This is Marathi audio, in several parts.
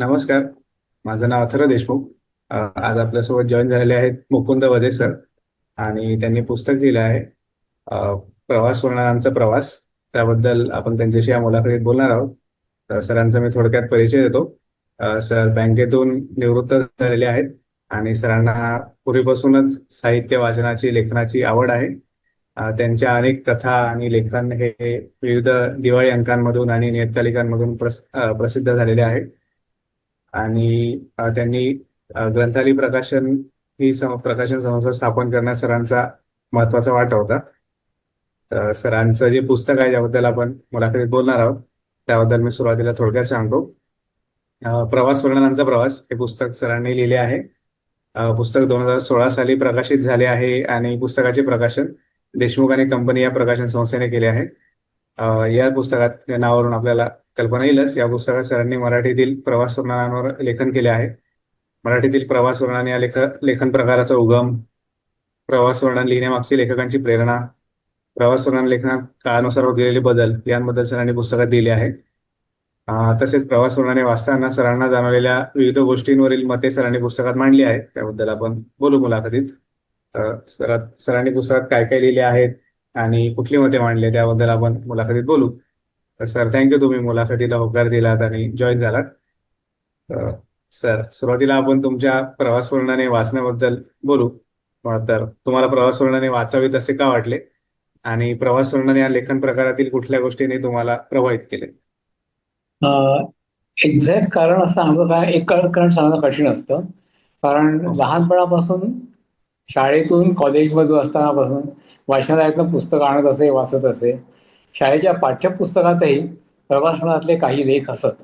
नमस्कार. माझं नाव अथर्व देशमुख. आज आपल्यासोबत जॉईन झालेले आहेत मुकुंद वजे सर आणि त्यांनी पुस्तक लिहिलं आहे. प्रवास वर्णनांचा प्रवास. त्याबद्दल आपण त्यांच्याशी या मुलाखतीत बोलणार आहोत. तर सरांचा मी थोडक्यात परिचय देतो. सर बँकेतून निवृत्त झालेले आहेत आणि सरांना पूर्वीपासूनच साहित्य वाचनाची लेखनाची आवड आहे. त्यांच्या अनेक कथा आणि लेखन हे विविध दिवाळी अंकांमधून आणि नियतकालिकांमधून प्रस प्रसिद्ध झालेले आहे आणि त्यांनी ग्रंथालय ग्रंथाली प्रकाशन ही प्रकाशन संस्था स्थापन करण्यात सरांचा महत्त्वाचा वाटा होता. तर सरांचं जे पुस्तक आहे ज्याबद्दल आपण मुलाखतीत बोलणार आहोत. त्याबद्दल मी सुरुवातीला थोडक्यात सांगतो. प्रवास वर्णनांचा प्रवास. हे पुस्तक सरांनी लिहिले आहे. पुस्तक दोन हजार सोळा साली प्रकाशित झाले आहे आणि पुस्तकाचे प्रकाशन देशमुख आणि कंपनी या प्रकाशन संस्थेने केले आहे. या पुस्तकात नावावरून आपल्याला कल्पना येईलच. या पुस्तकात सरांनी मराठीतील प्रवास वर्णनांवर लेखन केले आहे. मराठीतील प्रवास वर्णन या लेख लेखन प्रकाराचा उगम प्रवास वर्णन लिहिण्यामागची लेखकांची प्रेरणा प्रवास वर्णन लेखनात काळानुसार होत गेलेले बदल यांबद्दल सरांनी पुस्तकात दिले आहे. तसेच प्रवास वर्णने वाचताना सरांना जाणवलेल्या विविध गोष्टींवरील मते सरांनी पुस्तकात मांडली आहेत. त्याबद्दल आपण बोलू मुलाखतीत. सरांनी पुस्तकात काय काय लिहिले आहेत? आणि कुठली मते मांडले त्याबद्दल आपण मुलाखतीत बोलू. तर सर थँक्यू तुम्ही मुलाखतीला होकार दिलात आणि जॉईन झालात. सर सुरुवातीला आपण तुमच्या प्रवास वर्णने वाचण्याबद्दल बोलू. तर तुम्हाला प्रवास वर्णने वाचावीत असे का वाटले? आणि प्रवास वर्णन या लेखन प्रकारातील कुठल्या गोष्टीने तुम्हाला प्रभावित केले? एक्झॅक्ट कारण असं सांगतो काय एक कारण कारण सांगणं कठीण असतं. कारण लहानपणापासून शाळेतून कॉलेजमधून असतानापासून वाचनालयातनं पुस्तक आणत असे वाचत असे. शाळेच्या पाठ्यपुस्तकातही प्रवासनातले काही लेख असत.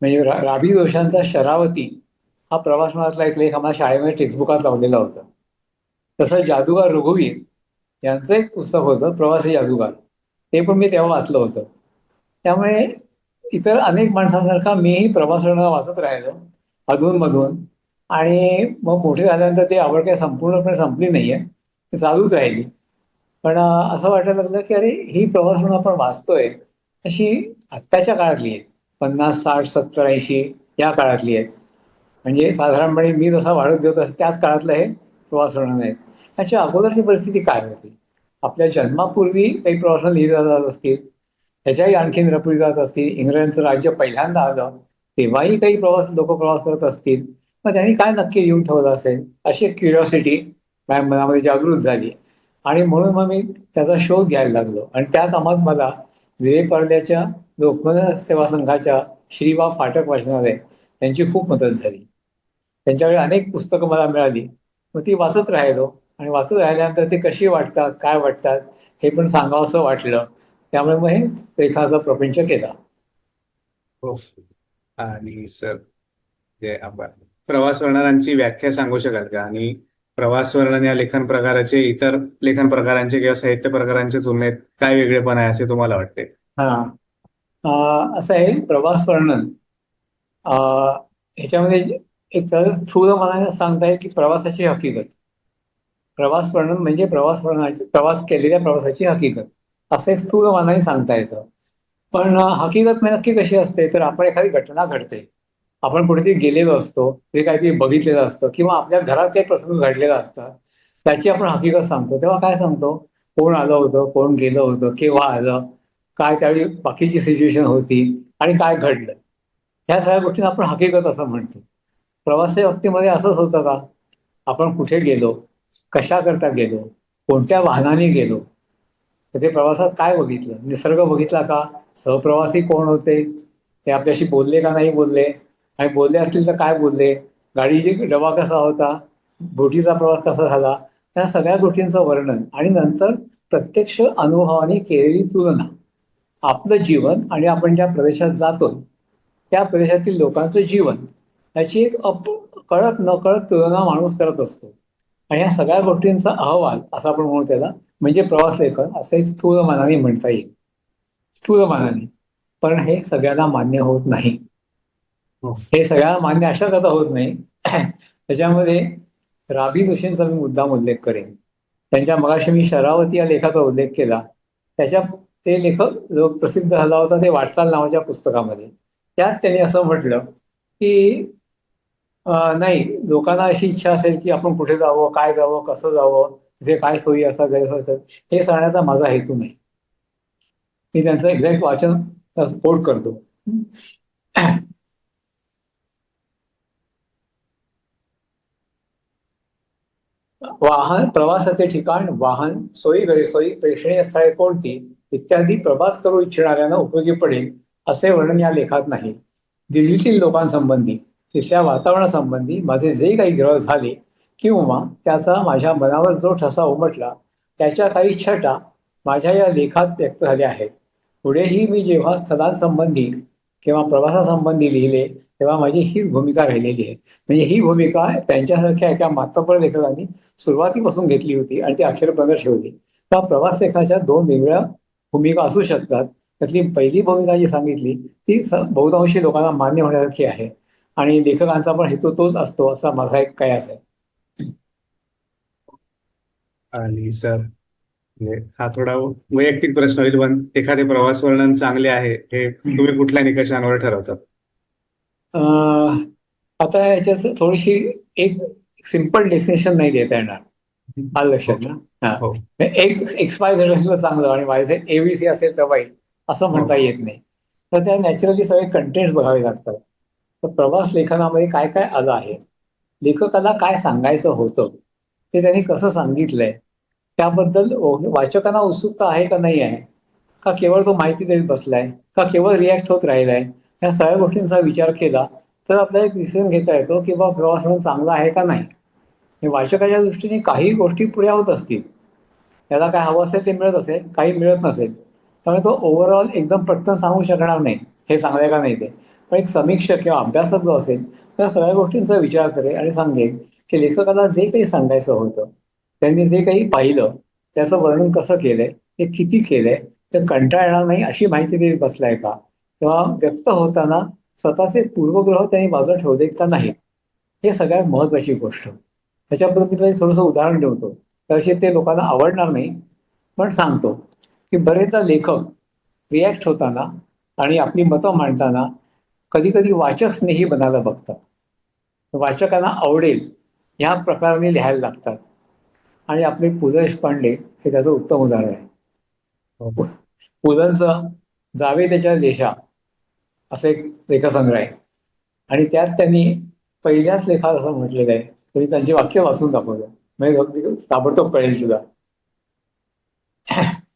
म्हणजे रा राबी जोशांचा शरावती हा प्रवासनातला एक लेख आम्हाला शाळेमध्ये टेक्स्टबुकात लावलेला होता. तसं जादूगार रघुवीर यांचं एक पुस्तक होतं प्रवासी जादूगार. ते पण मी तेव्हा वाचलं होतं. त्यामुळे इतर अनेक माणसांसारखा मीही प्रवासणं वाचत राहिलो. अधूनमधून आणि मग मोठे झाल्यानंतर ती आवड काही संपूर्णपणे संपली नाही आहे ती चालूच राहिली. पण असं वाटायला लागलं की अरे ही प्रवास म्हणून आपण वाचतोय अशी आत्ताच्या काळातली आहे. पन्नास साठ सत्तर ऐंशी या काळातली आहेत. म्हणजे साधारणपणे मी जसा वाढत गेलो तसं त्याच काळातलं हे प्रवास होणार आहे त्याच्या अगोदरची परिस्थिती काय होती? आपल्या जन्मापूर्वी काही प्रवास लिहिली जात असतील त्याच्याही आणखीन रपली जात असतील इंग्रजांचं राज्य पहिल्यांदा आलं तेव्हाही काही प्रवास लोक प्रवास करत असतील. मग त्यांनी काय नक्की लिहून ठेवलं असेल? अशी एक क्युरिओसिटी माझ्या मनामध्ये जागृत झाली. आणि म्हणून मग मी त्याचा शोध घ्यायला लागलो. आणि त्या कामात मला विवेपार्ल्याच्या लोकमत सेवा संघाच्या श्रीबा फाटक वाचनालय त्यांची खूप मदत झाली. त्यांच्याकडे अनेक पुस्तकं मला मिळाली. मग ती वाचत राहिलो. आणि वाचत राहिल्यानंतर ते कशी वाटतात काय वाटतात हे पण सांगावंसं वाटलं. त्यामुळे मग हे लेखाचा प्रपंच केला. आणि सर जय आपण प्रवास वर्णनांची व्याख्या सांगू शकाल का? आणि प्रवास वर्णन या लेखन प्रकाराचे इतर लेखन प्रकारांचे किंवा साहित्य प्रकारांच्या तुलनेत काय वेगळेपण आहे असे तुम्हाला वाटते? हा. असं आहे प्रवास वर्णन. ह्याच्यामध्ये एक थोडं स्थूल मनाने सांगता येईल की प्रवासाची हकीकत. प्रवास वर्णन म्हणजे प्रवास वर्णनाची प्रवास केलेल्या प्रवासाची हकीकत. असं एक स्थूल मानाने सांगता येतं. पण हकीकत म्हणजे नक्की कशी असते? तर आपण एखादी घटना घडते. आपण कुठेतरी गेलेलो असतो ते काहीतरी बघितलेलं असतं किंवा आपल्या घरात काही प्रसंग घडलेला असतात त्याची आपण हकीकत सांगतो. तेव्हा काय सांगतो? कोण आलं होतं? कोण गेलं होतं? केव्हा आलं? काय त्यावेळी बाकीची सिच्युएशन होती? आणि काय घडलं? ह्या सगळ्या गोष्टींना आपण हकीकत असं म्हणतो. प्रवासाच्या बाबतीमध्ये असंच होतं का? आपण कुठे गेलो? कशाकरता गेलो? कोणत्या वाहनाने गेलो? तर ते प्रवासात काय बघितलं? निसर्ग बघितला का? सहप्रवासी कोण होते? ते आपल्याशी बोलले का नाही बोलले? आणि बोलले असतील तर काय बोलले? गाडीची डबा कसा होता? बोटीचा प्रवास कसा झाला? त्या सगळ्या गोष्टींचं वर्णन आणि नंतर प्रत्यक्ष अनुभवाने केलेली तुलना आपलं जीवन आणि आपण ज्या प्रदेशात जातो त्या प्रदेशातील लोकांचं जीवन याची एक अप कळत नकळत तुलना माणूस करत असतो. आणि या सगळ्या गोष्टींचा अहवाल असं आपण म्हणू त्याला म्हणजे प्रवास लेखन असं एक स्थूल मनाने म्हणता येईल. स्थूल मनाने. पण हे सगळ्यांना मान्य होत नाही. हे सगळ्या मान्य अशा आता होत नाही. त्याच्यामध्ये राबी जोशींचा मी मुद्दाम उल्लेख करेन. त्यांच्या मगाशी मी शरावती या लेखाचा उल्लेख केला. त्याच्या ते लेखक जो प्रसिद्ध झाला होता ते वाटचाल नावाच्या पुस्तकामध्ये. त्यात त्यांनी असं म्हटलं की नाही लोकांना अशी इच्छा असेल की आपण कुठे जावं काय जावं कसं जावं तिथे काय सोयी असतात गैरसोय असतात हे सांगण्याचा माझा हेतू नाही. मी त्यांचं एक्झॅक्ट वाचन कोट करतो. वाहन प्रवासाचे ठिकाण वाहन सोयी गैरसोयी प्रेक्षणीय स्थळे कोणती? इत्यादी प्रवास करू इच्छिणाऱ्यांना उपयोगी पडेल असे वर्णन या लेखात नाही. दिल्लीतील लोकांसंबंधी तिथल्या वातावरणासंबंधी माझे जे काही ग्रह झाले किंवा त्याचा माझ्या मनावर जो ठसा उमटला त्याच्या काही छटा माझ्या या लेखात व्यक्त झाल्या आहेत. पुढेही मी जेव्हा स्थलांसंबंधी किंवा प्रवासासंबंधी लिहिले तेव्हा माझी हीच भूमिका राहिलेली आहे. म्हणजे ही भूमिका त्यांच्यासारख्या एका मातब्बर लेखकांनी सुरुवातीपासून घेतली होती आणि ती अखेरपर्यंत ठेवली. त्या प्रवास लेखाच्या दोन वेगळ्या भूमिका असू शकतात. त्यातली पहिली भूमिका जी सांगितली ती स- बहुतांशी लोकांना मान्य होण्यासारखी आहे. आणि लेखकांचा पण हेतू तोच असतो असा माझा एक कयास आहे. आणि सर म्हणजे हा थोडा वैयक्तिक प्रश्न होईल पण एखादे प्रवास वर्णन चांगले आहे हे तुम्ही कुठल्या निकषांवर ठरवतात आता याच्यात थोडीशी एक सिंपल डेफिनेशन नाही देता येणार. आलं लक्षात ना? हा. हो. एक एक्स वाय झेड असेल चांगलं आणि वाय झेड एबीसी असेल तर वाईट असं म्हणता हो. येत नाही. तर त्या नॅचरली सगळे कंटेंट बघावे लागतात. तर प्रवास लेखनामध्ये काय काय आलं आहे? लेखकाला काय सांगायचं होतं? ते त्यांनी कसं सांगितलंय? त्याबद्दल वाचकांना उत्सुकता आहे का नाही आहे? का केवळ तो माहिती देत बसलाय? का केवळ रिॲक्ट होत राहिलाय? या सगळ्या गोष्टींचा विचार केला तर आपल्याला एक डिसिजन घेता येतो की बा प्रवास म्हणून चांगला आहे का नाही? वाचकाच्या दृष्टीने काही गोष्टी पुऱ्या होत असतील. त्याला काय हवं असेल ते मिळत असेल काही मिळत नसेल. त्यामुळे तो ओव्हरऑल एकदम पटकन सांगू शकणार नाही हे चांगलं का नाही ते. पण एक समीक्षक किंवा अभ्यासक जो असेल त्या सगळ्या गोष्टींचा विचार करेल आणि सांगेल की लेखकाला जे काही सांगायचं होतं त्यांनी जे काही पाहिलं त्याचं वर्णन कसं केलंय ते किती केलंय ते कंटाळा येणार नाही अशी माहिती देत बसलाय का? किंवा व्यक्त होताना स्वतःचे पूर्वग्रह त्यांनी बाजूला ठेवले का नाहीत हे सगळ्यात महत्वाची गोष्ट. त्याच्याबद्दल मी तुला थोडंसं उदाहरण ठेवतो तसे ते लोकांना आवडणार नाही पण सांगतो की बरेचदा लेखक रिॲक्ट होताना आणि आपली मतं मांडताना कधी कधी वाचक स्नेही बनायला बघतात. वाचकांना आवडेल ह्या प्रकाराने लिहायला लागतात. आणि आपले पु ल देशपांडे हे त्याचं उत्तम उदाहरण आहे. हो. पुलंचं जावे त्याच्या देशा असं एक लेखसंग्रह आहे. आणि त्यात त्यांनी पहिल्याच लेखात असं म्हटलेलं आहे. तुम्ही त्यांचे वाक्य वाचून दाखवलं. म्हणजे ताबडतोब कळेल तुला.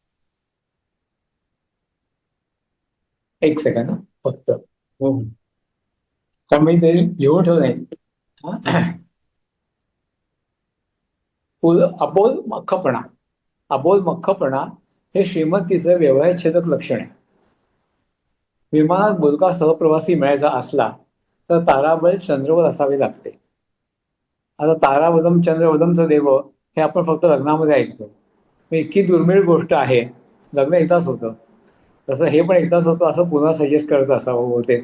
एक सेकंड फक्त. हो. कारण मी ते लिहून ठेवलं पुल अबोल मख्खपणा अबोल मख्खपणा हे श्रीमंतीचं व्यवहारछेदक लक्षण आहे. विमानात बोलका सहप्रवासी मिळायचा असला तर ताराबल चंद्रवर असावे लागते. आता तारावदम चंद्रवदमचं देव हे आपण फक्त लग्नामध्ये ऐकतो. इतकी दुर्मिळ गोष्ट आहे. लग्न एकदाच होतं. तसं हे पण एकदाच होतं असं पुन्हा सजेस्ट करत असावं होते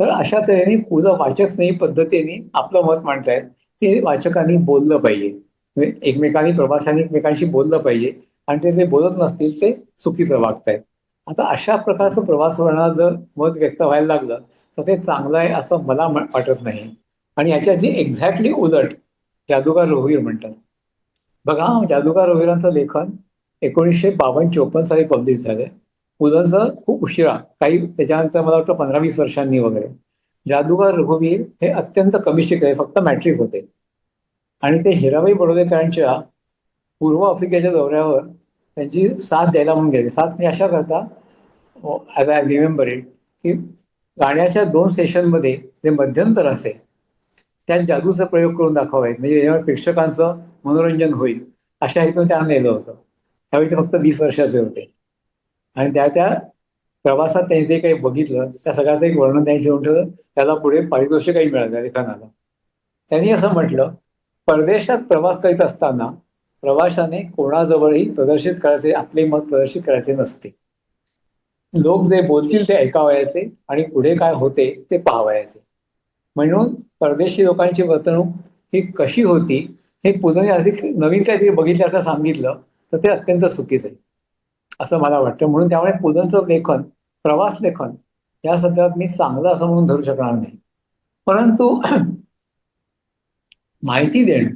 तर अशा तऱ्हेने पुढं वाचक स्नेही पद्धतीने आपलं मत मांडतायत की वाचकांनी बोललं पाहिजे. एकमेकांनी प्रवाशांनी एकमेकांशी बोललं पाहिजे. आणि ते जे बोलत नसतील ते चुकीचं वागतायत. आता अशा प्रकारचं प्रवास वर्णनात जर मत व्यक्त व्हायला लागलं तर ते चांगलं आहे असं मला वाटत नाही. आणि याच्या जी एक्झॅक्टली उलट जादूगार रघुवीर म्हणतात. बघा जादूगार रघुवीरांचं लेखन एकोणीसशे बावन्न चोपन्न साली पब्लिश झालंय उलटचं खूप उशिरा काही त्याच्यानंतर मला वाटतं पंधरा वीस वर्षांनी वगैरे. जादूगार रघुवीर हे अत्यंत कमी शिकले फक्त मॅट्रिक होते. आणि ते हिराबाई बडोदेकरांच्या पूर्व आफ्रिकेच्या दौऱ्यावर त्यांची साथ द्यायला म्हणून गेले. साथ म्हणजे अशा करता ॲज आय रिमेंबर इट की गाण्याच्या दोन सेशनमध्ये जे मध्यंतर असेल त्यात जादूचा प्रयोग करून दाखवावेत. म्हणजे जेव्हा प्रेक्षकांचं मनोरंजन होईल अशा हेतून त्यांना नेलं होतं. त्यावेळी ते फक्त वीस वर्षाचे होते. आणि त्या त्या प्रवासात त्यांनी जे काही बघितलं त्या सगळ्याचं एक वर्णन त्यांनी ठेवून ठेवलं त्याला पुढे पारितोषिकही मिळालं लेखनाला. त्यांनी असं म्हटलं परदेशात प्रवास करीत असताना प्रवाशाने कोणाजवळही प्रदर्शित करायचे आपले मत प्रदर्शित करायचे नसते. लोक जे बोलतील ते ऐकावयाचे आणि पुढे काय होते ते पाहावयाचे. म्हणून परदेशी लोकांची वर्तणूक ही कशी होती हे पुढे अधिक नवीन काहीतरी बघितल्यासारखं सांगितलं तर ते अत्यंत चुकीचं आहे. असं मला वाटतं. म्हणून त्यामुळे पुलंचं लेखन प्रवास लेखन या सत्रात मी चांगलं असं म्हणून धरू शकणार नाही. परंतु माहिती देणं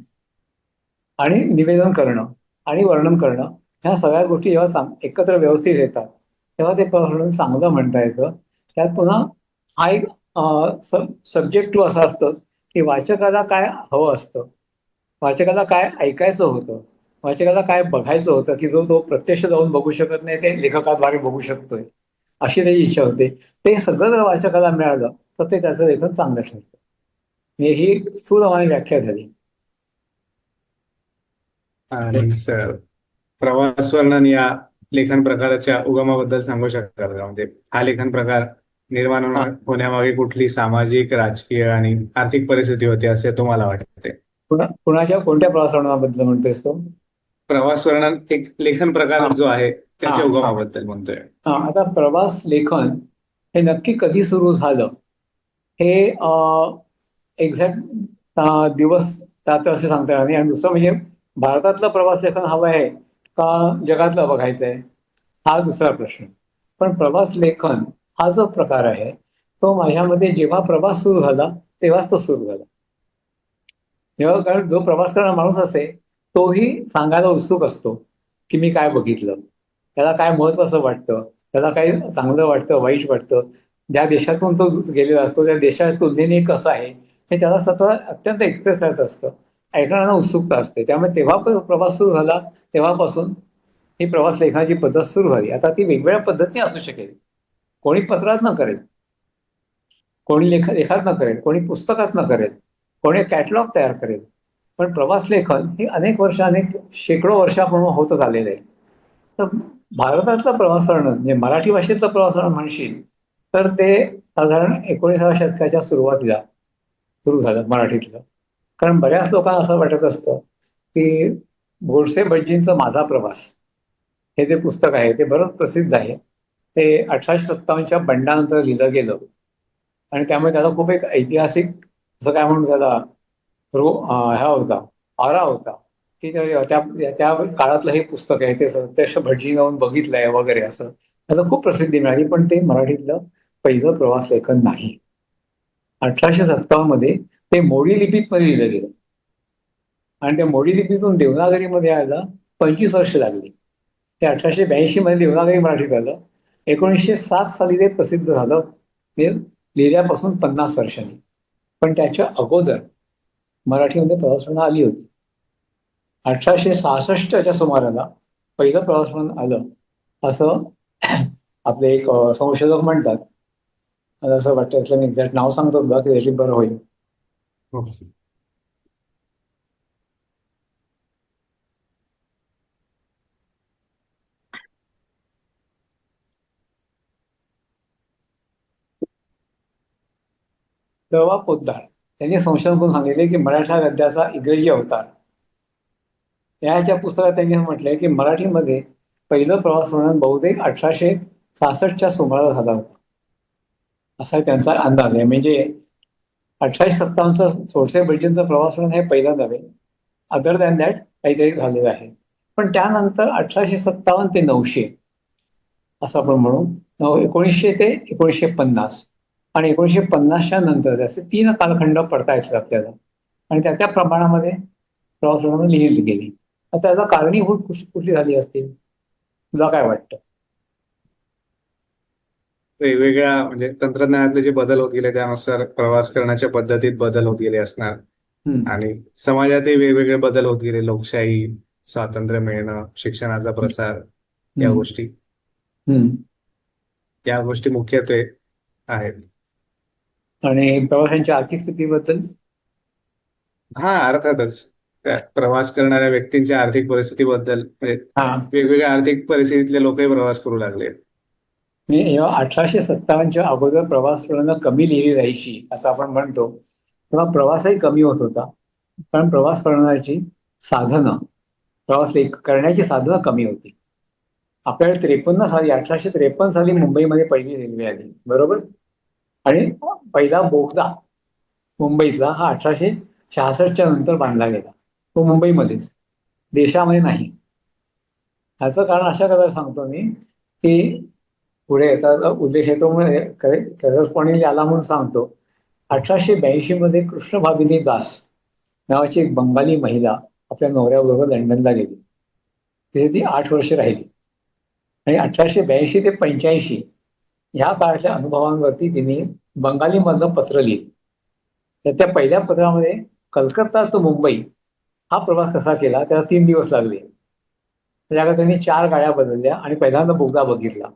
आणि निवेदन करणं आणि वर्णन करणं ह्या सगळ्या गोष्टी जेव्हा सांग एकत्र व्यवस्थित येतात तेव्हा ते प्रकरण चांगलं म्हणता येतं. त्यात पुन्हा हा एक सब्जेक्ट टू असं असतं की वाचकाला काय हवं असतं? वाचकाला काय ऐकायचं होतं? वाचकाला काय बघायचं होतं की जो तो प्रत्यक्ष जाऊन बघू शकत नाही ते लेखकाद्वारे बघू शकतोय. अशी त्याची इच्छा होते. ते सगळं जर वाचकाला मिळालं तर ते त्याचं लेखन चांगलं ठरतं. ही स्थूलपणे व्याख्या झाली. आणि सर प्रवास वर्णन या लेखन प्रकाराच्या उगमाबद्दल सांगू शकाल का म्हणजे हा लेखन प्रकार निर्माण होण्या-. होण्यामागे कुठली सामाजिक राजकीय आणि आर्थिक परिस्थिती होती असे तुम्हाला वाटते कुणाच्या कोणत्या प्रवासनाबद्दल म्हणतोयस तो प्रवास वर्णन एक लेखन प्रकार. जो आहे त्याच्या. उगमाबद्दल म्हणतोय हा, आता प्रवास लेखन हे नक्की कधी सुरू झालं हे एक्झॅक्ट दिवस त्यात असे सांगता येणार नाही आणि दुसरं म्हणजे भारतातलं प्रवास लेखन हवं आहे का जगातलं बघायचं आहे? हा दुसरा प्रश्न. पण प्रवास लेखन हा जो प्रकार आहे तो माझ्यामध्ये जेव्हा प्रवास सुरू झाला तेव्हाच तो सुरू झाला. जेव्हा कारण जो प्रवास करणारा माणूस असे तोही सांगायला उत्सुक असतो की मी काय बघितलं. त्याला काय महत्वाचं वाटतं? त्याला काय चांगलं वाटतं वाईट वाटतं? ज्या देशातून तो गेलेला असतो त्या देशात तुलनेने कसं आहे? हे त्याला स्वतः अत्यंत एक्सप्रेस करत असतं. ऐकणाऱ्यांना उत्सुकता असते. त्यामुळे तेव्हा पण प्रवास सुरू झाला. तेव्हापासून ही प्रवास लेखनाची पद्धत सुरू झाली. आता ती वेगवेगळ्या पद्धतीने असू शकेल. कोणी पत्रात न करेल. कोणी लेख लेखात न करेल. कोणी पुस्तकात न करेल. कोणी कॅटलॉग तयार करेल. पण प्रवास लेखन हे अनेक वर्ष अनेक शेकडो वर्षापूर्वी होतच आलेलं आहे. तर भारतातलं प्रवास वर्णन म्हणजे मराठी भाषेतलं प्रवास वर्णन म्हणशील तर ते साधारण एकोणीसाव्या शतकाच्या सुरुवातीला सुरू झालं मराठीतलं. कारण बऱ्याच लोकांना असं वाटत असतं की गोडसे भटजींचं माझा प्रवास हे जे पुस्तक आहे ते बरंच प्रसिद्ध आहे. ते अठराशे सत्तावन्नच्या बंडानंतर लिहिलं गेलं. आणि त्यामुळे त्याला खूप एक ऐतिहासिक असं काय म्हणून त्याला रो ह्या होता आरा होता की त्या त्या- काळातलं हे पुस्तक आहे ते प्रत्यक्ष भटजी जाऊन बघितलंय वगैरे असं. त्याला खूप प्रसिद्धी मिळाली पण ते मराठीतलं पहिलं प्रवास लेखन नाही. अठराशे सत्तावन्नमध्ये ते मोडी लिपीत मध्ये लिहिलं गेलं. आणि त्या मोडी लिपीतून देवनागरीमध्ये यायला पंचवीस वर्ष लागली. ते अठराशे ब्याऐंशी मध्ये देवनागरी मराठीत आलं एकोणीसशे सात साली ते प्रसिद्ध झालं. ते लिहिल्यापासून पन्नास वर्षांनी. पण त्याच्या अगोदर मराठीमध्ये प्रवासवर्णन आली होती. अठराशे सहासष्टच्या सुमाराला पहिलं प्रवासवर्णन आलं. असं आपले एक संशोधक म्हणतात. मला असं वाटतं मी एक्झॅक्ट नाव सांगतो की त्याची बरं होईल. हो. तेव्हा पोद्दार त्यांनी संशोधन करून सांगितले की मराठा गद्याचा इंग्रजी अवतार. याच्या पुस्तकात त्यांनी म्हटलंय की मराठीमध्ये पहिलं प्रवास वर्णन बहुतेक अठराशे सहासष्टच्या सुमाराला झाला होता. असा त्यांचा अंदाज आहे. म्हणजे अठराशे सत्तावन्नचा सोळसे ब्रिटनचं प्रवास म्हणून हे पहिलं नव्हे. अदर दॅन दॅट काहीतरी झालेलं आहे. पण त्यानंतर अठराशे सत्तावन्न ते नऊशे असं आपण म्हणू नऊ एकोणीसशे ते एकोणीसशे पन्नास आणि एकोणीसशे पन्नासच्या नंतर असे तीन कालखंड पडता येतील आपल्याला. आणि त्या त्या प्रमाणामध्ये प्रवास म्हणून लिहिली गेली. आता त्याला कारणीभूत कुठली झाली असतील तुला काय वाटतं? वेगवेगळ्या म्हणजे तंत्रज्ञानातले जे बदल होत गेले त्यानुसार प्रवास करण्याच्या पद्धतीत बदल होत गेले असणार. आणि समाजातही वेगवेगळे बदल होत गेले. लोकशाही स्वातंत्र्य मिळणं शिक्षणाचा प्रसार या. गोष्टी. या गोष्टी मुख्यत्वे आहेत. आणि प्रवाशांच्या आर्थिक स्थितीबद्दल? हा अर्थातच. प्रवास करणाऱ्या व्यक्तींच्या आर्थिक परिस्थितीबद्दल म्हणजे हा. वेगवेगळ्या आर्थिक परिस्थितीतले लोकही प्रवास करू लागले. मी जेव्हा अठराशे सत्तावन्नच्या अगोदर प्रवास वर्णन कमी लिहिली जायची असं आपण म्हणतो तेव्हा प्रवासही कमी होत होता. कारण प्रवास करण्याची साधनं प्रवास लेख करण्याची साधनं कमी होती. आपल्याला त्रेपन्न साली अठराशे त्रेपन्न साली मुंबईमध्ये पहिली रेल्वे आली बरोबर? आणि पहिला बोगदा मुंबईतला हा अठराशे शहासष्टच्या नंतर बांधला गेला. तो मुंबईमध्येच देशामध्ये नाही. ह्याचं कारण अशा कदा सांगतो मी की पुढे येतात. उल्लेख येतो म्हणजे आला म्हणून सांगतो. अठराशे ब्याऐंशी मध्ये कृष्णभामिनी दास नावाची एक बंगाली महिला आपल्या नवऱ्याबरोबर लंडनला गेली. तिथे ती आठ वर्ष राहिली. आणि अठराशे ब्याऐंशी ते पंच्याऐंशी ह्या काळाच्या अनुभवांवरती तिने बंगालीमधनं पत्र लिहिलं. तर त्या पहिल्या पत्रामध्ये कलकत्ता तो मुंबई हा प्रवास कसा केला? त्याला तीन दिवस लागले. त्याच्याकडे त्यांनी चार गाड्या बदलल्या आणि पहिल्यांदा बोगदा बघितला.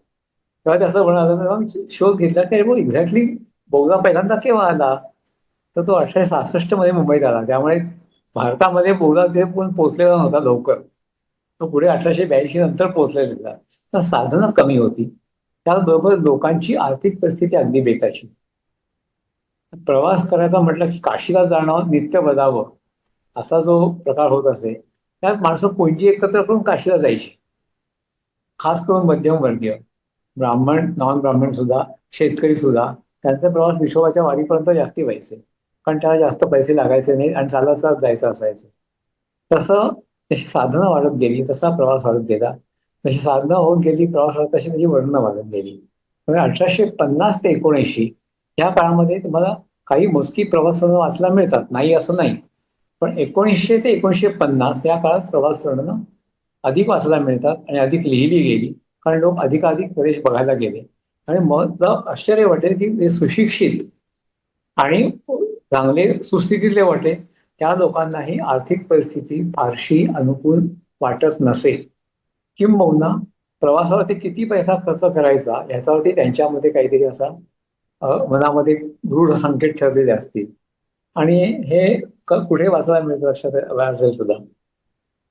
तेव्हा त्याचं म्हणालं तेव्हा मी शोध घेतला की? मग एक्झॅक्टली बोगदा पहिल्यांदा केव्हा आला? तर तो अठराशे सहासष्टमध्ये मुंबईत आला. त्यामुळे भारतामध्ये बोगदा ते पण पोहोचलेला नव्हता लवकर. तो पुढे अठराशे ब्याऐंशी नंतर पोहोचलेला. तर साधनं कमी होती. त्याचबरोबर लोकांची आर्थिक परिस्थिती अगदी बेताची. प्रवास करायचा म्हटलं की काशीला जाणं नित्य बदावं असा जो प्रकार होत असे त्यात माणसं कोणती एकत्र करून काशीला जायची? खास करून मध्यमवर्गीय. ब्राह्मण नॉन ब्राह्मण सुद्धा शेतकरी सुद्धा त्यांचा प्रवास विश्वाच्या वारीपर्यंत जास्ती व्हायचे. कारण त्याला जास्त पैसे लागायचे नाही आणि चालत चालत जायचं असायचं. तसं जशी साधनं वाढत गेली तसा प्रवास वाढत गेला. जशी साधनं होत गेली प्रवास वाढत तशी त्याची वर्णनं वाढत गेली. म्हणजे अठराशे पन्नास ते एकोणऐंशी या काळामध्ये तुम्हाला काही मोजकी प्रवास वर्णनं वाचला मिळतात. नाही असं नाही. पण एकोणीसशे ते एकोणीसशे पन्नास या काळात प्रवास वर्णनं अधिक वाचायला मिळतात आणि अधिक लिहिली गेली. कारण लोक अधिकाधिक प्रदेश बघायला गेले. आणि मग आश्चर्य वाटेल की ते सुशिक्षित आणि चांगले सुस्थितीतले वाटे त्या लोकांनाही आर्थिक परिस्थिती फारशी अनुकूल वाटत नसेल किंबहुना प्रवासावरती किती पैसा खर्च करायचा याच्यावरती त्यांच्यामध्ये काहीतरी असा मनामध्ये दृढ संकेत ठरलेले असतील. आणि हे कुठे वाचायला मिळतं लक्षात असेल सुद्धा?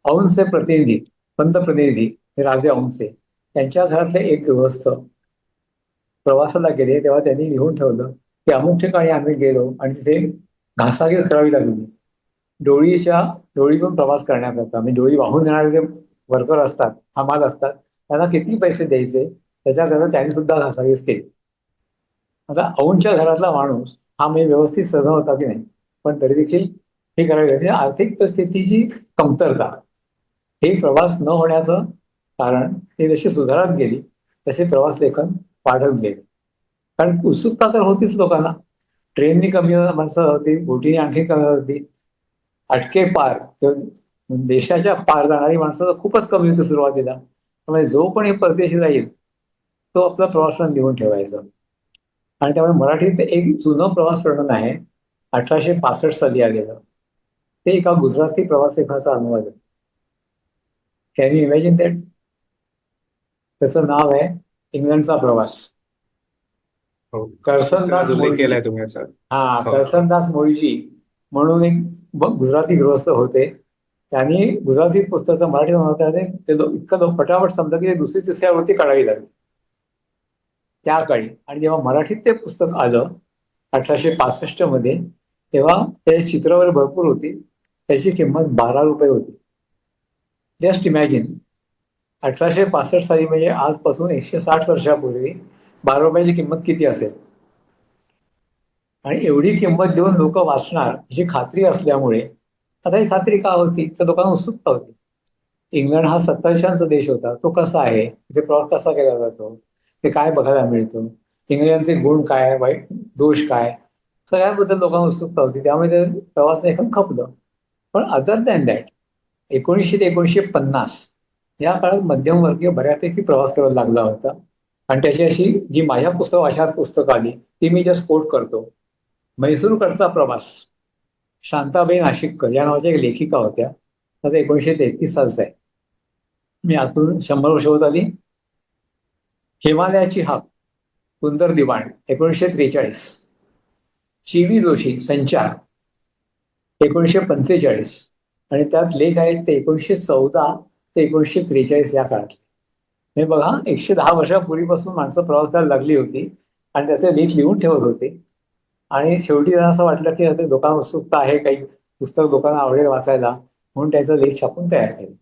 औंसचे प्रतिनिधी पंतप्रतिनिधी हे राजे औंसे त्यांच्या घरातले एक गृहस्थ प्रवासाला गेले तेव्हा त्यांनी लिहून ठेवलं की अमुक ठिकाणी आम्ही गेलो आणि तिथे घासाघी करावी लागली. डोळीच्या डोळीतून प्रवास करण्याकरता म्हणजे डोळी वाहून येणारे जे वर्कर असतात हमाल असतात त्यांना किती पैसे द्यायचे? त्याच्याकरता त्यांनी सुद्धा घासाघीस केली. आता औंच्या घरातला माणूस हा म्हणजे व्यवस्थित सजा होता की नाही? पण तरी देखील हे करावे लागेल. आर्थिक परिस्थितीची कमतरता. हे प्रवास न होण्याचं कारण ते जशी सुधारत गेली तसे प्रवास लेखन वाढत गेले. कारण उत्सुकता तर होतीच लोकांना. ट्रेननी कमी माणसं होती बोटीने आणखी कमी होती. अटके पार किंवा देशाच्या पार जाणारी माणसं तर खूपच कमी होती सुरुवातीला. त्यामुळे जो पण हे परदेशी जाईल तो आपला प्रवास लिहून ठेवायचा. आणि त्यामुळे मराठीत एक जुनं प्रवास वर्णन आहे अठराशे पासष्ट साली आलेलं. ते एका गुजराती प्रवास लेखनाचा अनुवाद आहे. कॅन यू इमॅजिन दॅट त्याचं नाव आहे इंग्लंडचा प्रवास. करसनदास केलाय तुम्ही हा करसनदास मोळीजी म्हणून एक गुजराती गृहस्थ होते. त्यांनी गुजराती पुस्तकाचं मराठी होते ते इतकं लोक पटापट समजा की दुसरी तिसऱ्यावरती काढावी लागली. त्या काळी. आणि जेव्हा मराठीत ते पुस्तक आलं अठराशे पासष्टमध्ये तेव्हा त्या चित्रावर भरपूर होती. त्याची किंमत बारा रुपये होती. Just imagine. अठराशे पासष्ट साली म्हणजे आजपासून एकशे साठ वर्षापूर्वी बारा रुपयाची किंमत किती असेल? आणि एवढी किंमत देऊन लोक वाचणार ही खात्री असल्यामुळे आता ही खात्री का होती? तर लोकांना उत्सुकता होती. इंग्लंड हा सत्ताशांचा देश होता. तो कसा आहे? तिथे प्रवास कसा केला जातो? ते काय बघायला मिळतं? इंग्रजांचे गुण काय? वाईट दोष काय? सगळ्याबद्दल लोकांना उत्सुकता होती. त्यामुळे ते प्रवास लेखन खपलं. पण अदर दॅन दॅट एकोणीसशे ते एकोणीसशे पन्नास या काळात मध्यमवर्गीय बऱ्यापैकी प्रवास करायला लागला होता. आणि त्याची अशी जी माझ्या पुस्तक अशा पुस्तक आली ती मी जस्ट कोट करतो. म्हैसूरकडचा प्रवास शांताबाई नाशिककर या नावाच्या एक लेखिका होत्या. त्याचा एकोणीसशे तेहतीस सालचा आहे. मी आतून शंभर वर्ष होत आली. हिमालयाची हाक सुंदर दिवाण एकोणीसशे त्रेचाळीस. चिवी जोशी संचार एकोणीसशे पंचेचाळीस. आणि त्यात लेख आहेत ते एकोणीसशे चौदा ते एकोणीसशे त्रेचाळीस या काळात हे बघा एकशे दहा वर्षापूर्वीपासून माणसं प्रवास करायला लागली होती आणि त्याचे लेख लिहून ठेवत होते. आणि शेवटी त्यांना असं वाटलं की ते दुकान उत्सुकता आहे काही पुस्तक लोकांना आवडेल वाचायला म्हणून त्याचा लेख छापून तयार केला.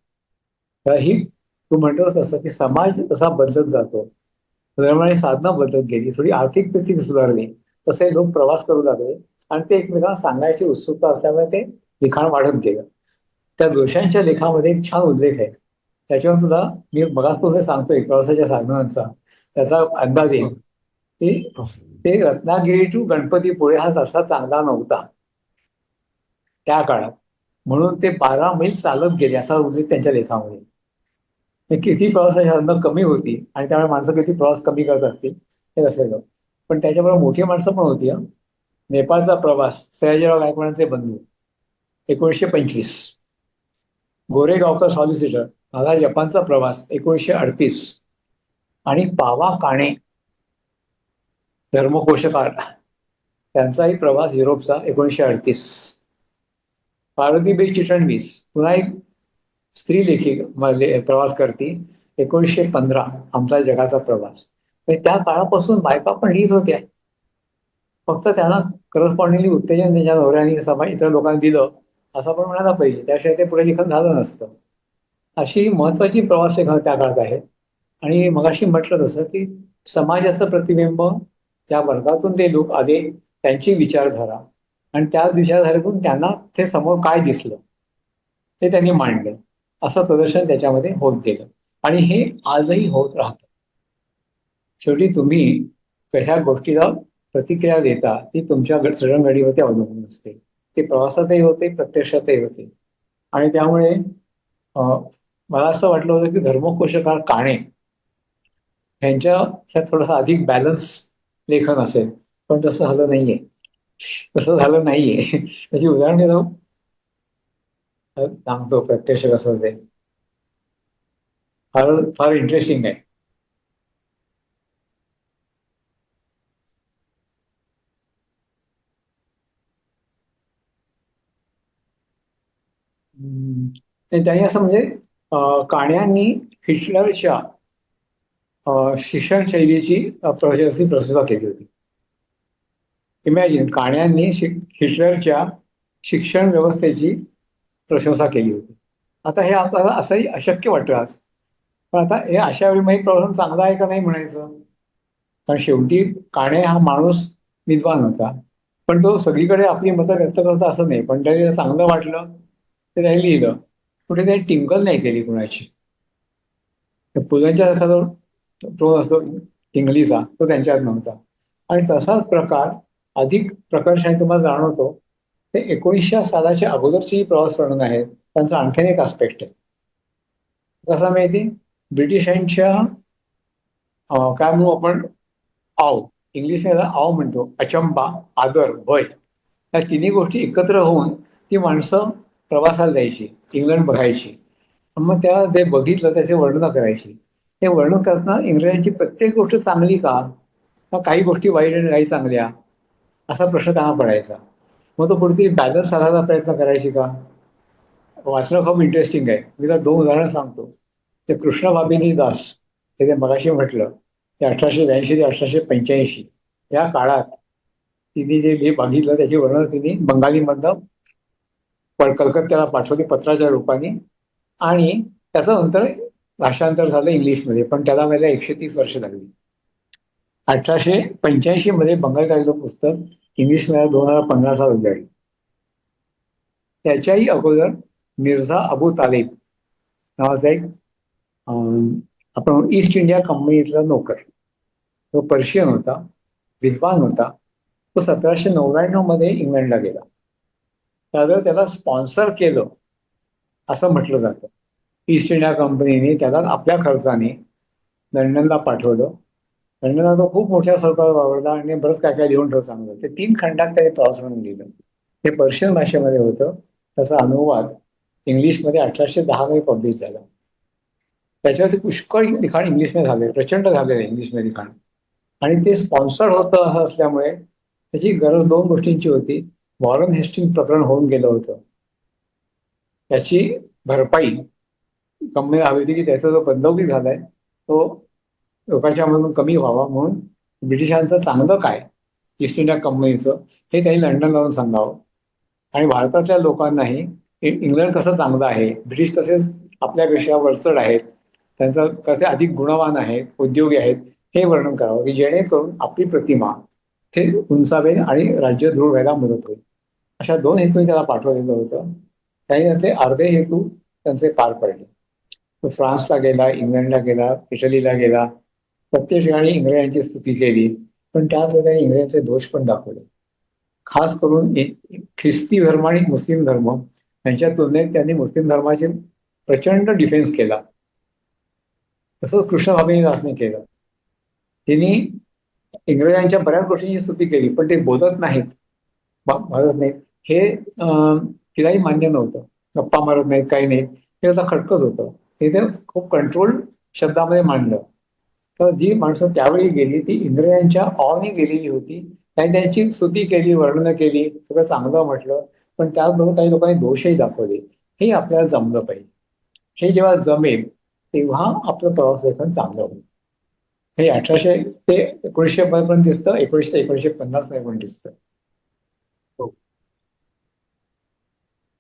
तर ही तू म्हणतोस तसं की समाज तसा बदलत जातो. धर्माने साधना बदलत गेली थोडी आर्थिक स्थिती सुधारली तसे लोक प्रवास करू लागले आणि ते एकमेकांना सांगायची उत्सुकता असल्यामुळे ते लिखाण वाढत गेलं. त्या दोषांच्या लेखामध्ये एक छान उल्लेख आहे. त्याच्यावर तुला मी मगासपासून सांगतोय प्रवासाच्या साधनांचा. त्याचा अंदाज येईल की ते रत्नागिरी टू गणपतीपुळे हा तसा चांगला नव्हता. त्या काळात. म्हणून ते बारा मैल चालत गेले असा उल्लेख त्यांच्या लेखामध्ये. किती प्रवासाची साधनं कमी होती आणि त्यामुळे माणसं किती प्रवास कमी करत असतील हे लक्षात घ्या पण त्याच्याबरोबर मोठी माणसं पण होती नेपाळचा प्रवास सयाजीराव गायकवाडांचे बंधू. एकोणीसशे पंचवीस. गोरेगावकर सॉलिसिटर माझा जपानचा प्रवास एकोणीसशे अडतीस आणि पावा काणे धर्मकोशकार त्यांचाही प्रवास युरोपचा एकोणीसशे अडतीस. पार्वतीबाई चिटणवीस पुन्हा एक स्त्री लेखिक प्रवास करती एकोणीसशे पंधरा आमचा जगाचा प्रवास. त्या काळापासून बायका पण लिहित होत्या. फक्त त्यांना करस्पॉन्डिंगली उत्तेजन त्यांच्या नवऱ्याने समाज इतर लोकांनी दिलं असं पण म्हणायला पाहिजे. त्याशिवाय ते पुढे लिखाण झालं नसतं. अशी महत्वाची प्रवास लेखन त्या काळात आहे. आणि मगाशी म्हटलं तसं की समाजाचं प्रतिबिंब त्या वर्गातून ते लोक आले त्यांची विचारधारा आणि त्या विचारधारेतून त्यांना ते समोर काय दिसलं ते त्यांनी मांडलं. असं प्रदर्शन त्याच्यामध्ये होत गेलं. आणि हे आजही होत राहतं. शेवटी तुम्ही कशा गोष्टीला प्रतिक्रिया देता ती तुमच्या जडणघडीवरती अवलंबून असते. ते प्रवासातही होते प्रत्यक्षातही होते. आणि त्यामुळे मला असं वाटलं होतं की धर्मकोशकार काणे यांच्या थोडासा अधिक बॅलन्स लेखन असेल पण तसं झालं नाहीये. तसं झालं नाहीये. त्याची उदाहरणे जाऊ सांगतो प्रत्यक्ष कसं ते फार फार इंटरेस्टिंग आहे. त्यांनी असं म्हणजे काण्यांनी हिटलरच्या शिक्षण शैलीची प्रशस्ती प्रशंसा केली होती. इमॅजिन काण्यांनी शि- हिटलरच्या शिक्षण व्यवस्थेची प्रशंसा केली होती. आता हे आपल्याला असंही अशक्य वाटतं आज. पण आता हे अशा वेळी मग प्रश्न चांगला आहे का नाही म्हणायचं? कारण शेवटी काणे हा माणूस विद्वान होता. पण तो सगळीकडे आपली मतं व्यक्त करता असं नाही. पण त्याला चांगलं वाटलं ते त्याने लिहिलं. कुठे त्यांनी टिंगल नाही केली कुणाची. तर सारखा जो तो असतो टिंगलीचा तो त्यांच्यात नव्हता. आणि तसाच प्रकार अधिक प्रकर्षाने तुम्हाला जाणवतो. ते एकोणीसशे सालाच्या अगोदरची जी प्रवास वर्णन आहेत त्यांचा आणखीन एक आस्पेक्ट आहे. कसा माहिती? ब्रिटिशांच्या काय म्हणू आपण? आव. इंग्लिश आव म्हणतो. अचंबा आदर भय. या तिन्ही गोष्टी एकत्र होऊन ती माणसं प्रवासाला जायची इंग्लंड बघायची. मग त्या जे बघितलं त्याचे वर्णन करायची. ते वर्णन करताना इंग्रजांची प्रत्येक गोष्ट चांगली का? काही गोष्टी वाईट आणि काही चांगल्या? असा प्रश्न त्यांना पडायचा. मग तो कुठेतरी बॅलन्स साधायचा प्रयत्न करायची का? वाचणं खूप इंटरेस्टिंग आहे. मी तर दोन उदाहरणं सांगतो. ते कृष्णबाबिनी दास हे ते मगाशी म्हटलं ते अठराशे ब्याऐंशी ते अठराशे पंच्याऐंशी या काळात तिने जे लिहि बघितलं त्याची वर्णन तिने बंगालीमधनं पण कलकत्त्याला पाठवली पत्राच्या रूपाने आणि त्याचं नंतर भाषांतर झालं इंग्लिशमध्ये पण त्याला व्हायला एकशे तीस वर्ष लागली. अठराशे पंच्याऐंशी मध्ये बंगाल काढलं पुस्तक इंग्लिशमध्ये दोन हजार पंधरा साल उजाडली त्याच्याही अगोदर मिर्झा अबू तालेब नावाचा एक आपण ईस्ट इंडिया कंपनीतला नोकर. तो पर्शियन होता विद्वान होता. तो सतराशे नव्याण्णवमध्ये इंग्लंडला गेला. त्यावर त्याला स्पॉन्सर केलं. असं म्हटलं जातं. ईस्ट इंडिया कंपनीने त्याला आपल्या खर्चाने लंडनला पाठवलं. लंडनला तो खूप मोठ्या स्वरूपात वावरला आणि बरंच काय काय लिहून ठेव सांगलं ते तीन खंडात त्याने प्रवास म्हणून लिहिलं. ते पर्शियन भाषेमध्ये होतं. त्याचा अनुवाद इंग्लिशमध्ये अठराशे दहा मध्ये पब्लिश झाला. त्याच्यावरती पुष्कळ लिखाण इंग्लिशमध्ये झाले. प्रचंड झालेलं इंग्लिशमध्ये लिखाण. आणि ते स्पॉन्सर होतं असं असल्यामुळे त्याची गरज दोन गोष्टींची होती. वॉरन हेस्टिंग प्रकरण होऊन गेलं होतं. त्याची भरपाई कंपनीला हवी होती की त्याचा जो बदलवली झालाय तो लोकांच्या मधून कमी व्हावा म्हणून ब्रिटिशांचं चांगलं काय? ईस्ट इंडिया कंपनीचं हे त्यांनी लंडन जाऊन सांगावं. आणि भारतातल्या लोकांनाही इंग्लंड कसं चांगलं आहे? ब्रिटिश कसे आपल्यापेक्षा वरचढ आहेत? त्यांचं कसे अधिक गुणवान आहेत? उद्योगी आहेत? हे वर्णन करावं की जेणेकरून आपली प्रतिमा ते उंचावेल आणि राज्य दृढ व्हायला मदत होईल. अशा दोन हेतूने त्याला पाठवलेलं होतं. काही त्यातले अर्धे हेतू त्यांचे पार पडले. तो फ्रान्सला गेला इंग्लंडला गेला इटलीला गेला. प्रत्येक ठिकाणी इंग्रजांची स्तुती केली पण त्याच वेळेला इंग्रजांचे दोष पण दाखवले. खास करून ख्रिस्ती धर्म आणि मुस्लिम धर्म यांच्या तुलनेत त्यांनी मुस्लिम धर्माचे प्रचंड डिफेन्स केला. तसंच कृष्ण भाबींनी दासने केलं. तिने इंग्रजांच्या बऱ्याच गोष्टींची स्तुती केली पण ते बोलत नाहीत. बोलत नाहीत. हे तिलाही मान्य नव्हतं. गप्पा मारत नाही काही नाही हे त्याचा खटकत होतं. ते ते खूप कंट्रोल्ड शब्दामध्ये मांडलं. तर जी माणसं त्यावेळी गेली ती इंद्रियांच्या ऑने गेलेली होती. त्यांनी त्यांची स्तुती केली वर्णनं केली सगळं चांगलं म्हटलं. पण त्याचबरोबर काही लोकांनी दोषही दाखवले. हे आपल्याला जमलं पाहिजे. हे जेव्हा जमेल तेव्हा आपलं प्रवास लेखन चांगलं होईल. हे अठराशे ते एकोणीसशे पर्यंत दिसतं एकोणीसशे ते एकोणीसशे पन्नास पर्यंत दिसतं.